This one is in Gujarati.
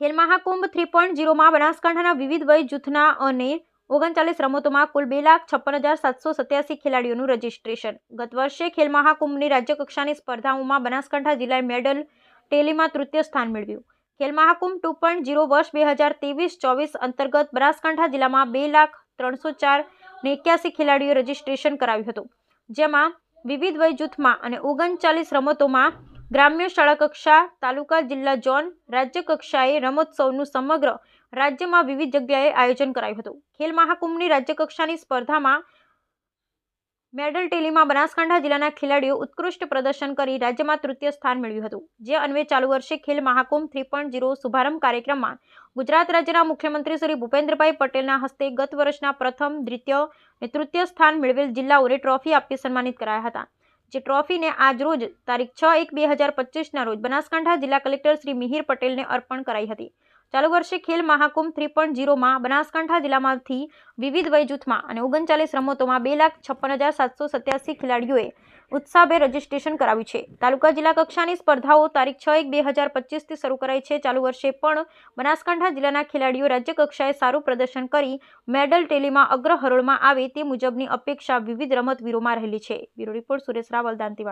ખેલ મહાકુંભ થ્રી પોઈન્ટ ઝીરોમાં બનાસકાંઠાના વિવિધ વય જૂથના અને ઓગણચાલીસ રમતોમાં કુલ બે લાખ છપ્પન હજાર સાતસો સત્યાસી ખેલાડીઓનું રજીસ્ટ્રેશન. ગત વર્ષે ખેલ મહાકુંભની રાજ્યકક્ષાની સ્પર્ધાઓમાં બનાસકાંઠા જિલ્લાએ મેડલ ટેલીમાં તૃતીય સ્થાન મેળવ્યું. Khel Mahakumbh two point zero વર્ષ બે હજાર ત્રેવીસ ચોવીસ અંતર્ગત બનાસકાંઠા જિલ્લામાં બે લાખ ત્રણસો ચાર ને એક્યાસી ખેલાડીઓએ રજીસ્ટ્રેશન કરાવ્યું હતું. જેમાં વિવિધ વય જૂથમાં અને ઓગણચાલીસ રમતોમાં ગ્રામ્ય શાળા કક્ષા તાલુકા જિલ્લા ઝોન, રાજ્ય કક્ષાએ રમોત્સવનું સમગ્ર રાજ્યમાં વિવિધ જગ્યાએ આયોજન કરાયું હતું. ખેલ મહાકુંભની રાજ્યકક્ષાની સ્પર્ધામાં મેડલ ટેલીમાં બનાસકાંઠા જિલ્લાના ખેલાડીઓ ઉત્કૃષ્ટ પ્રદર્શન કરી રાજ્યમાં તૃતીય સ્થાન મેળવ્યું હતું. જે અન્વે ચાલુ વર્ષે Khel Mahakumbh three point zero શુભારંભ કાર્યક્રમમાં ગુજરાત રાજ્યના મુખ્યમંત્રી શ્રી ભૂપેન્દ્રભાઈ પટેલના હસ્તે ગત વર્ષના પ્રથમ, દ્વિતીય અને તૃતીય સ્થાન મેળવેલ જિલ્લાઓને ટ્રોફી આપી સન્માનિત કરાયા હતા. જે ટ્રોફીને આજરોજ તારીખ છ એક બે હજાર પચીસના રોજ બનાસકાંઠા જિલ્લા કલેક્ટર શ્રી મિહિર પટેલને અર્પણ કરાઈ હતી. ચાલુ વર્ષે ખેલ મહાકુંભ થ્રી પોઈન્ટ ઝીરોમાં બનાસકાંઠા જિલ્લામાંથી વિવિધ વય જૂથમાં અને ઓગણચાલીસ રમતોમાં બે લાખ છપ્પન હજાર સાતસો સત્યાસી ખેલાડીઓએ ઉત્સાહભેર રજીસ્ટ્રેશન કરાવ્યું છે. તાલુકા જિલ્લા કક્ષાની સ્પર્ધાઓ તારીખ છ એક બે હજાર પચીસથી શરૂ કરાઈ છે. ચાલુ વર્ષે પણ બનાસકાંઠા જિલ્લાના ખેલાડીઓ રાજ્ય કક્ષાએ સારું પ્રદર્શન કરી મેડલ ટેલીમાં અગ્ર હરોળમાં આવે તે મુજબની અપેક્ષા વિવિધ રમતવીરોમાં રહેલી છે. Bureau report Suresh Raval, Dantiwada.